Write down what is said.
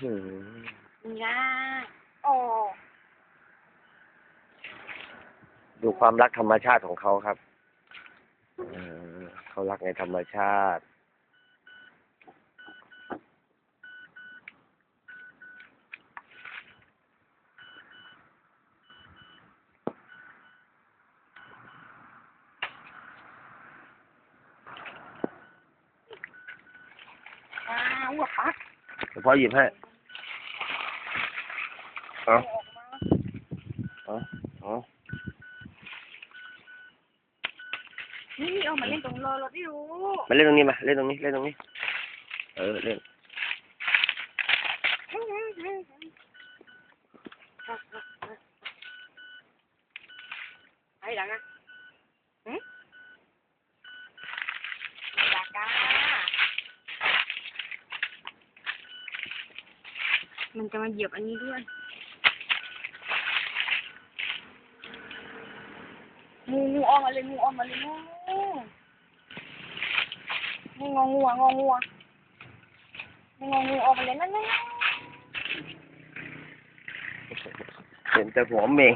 หือง่าโอ้ดูความรักธรรมชาติของเขาครับเออเขารักในธรรมชาติอ้าวหัวปักเดี๋ยวพ่อหยิบให้ hả? Hả? Hả? Mà lên tầng lò lò đi mà lên tầng này mà lên tầng này lên tầng này ừ lên ai đặng á ừ? đặng á mình cho mà dẹp anh đi luôn งนี้เล่นตรงนี้เออเล่นไอ้ดังอะหืมมาเหยียบอันนี้ด้วยงูงูออมาเลยงูออกมาเลยงูนี่งองูอะงองูอะนี่งองูออมาเลยนั่นนั่นนั่นเห็นแต่หัวเมง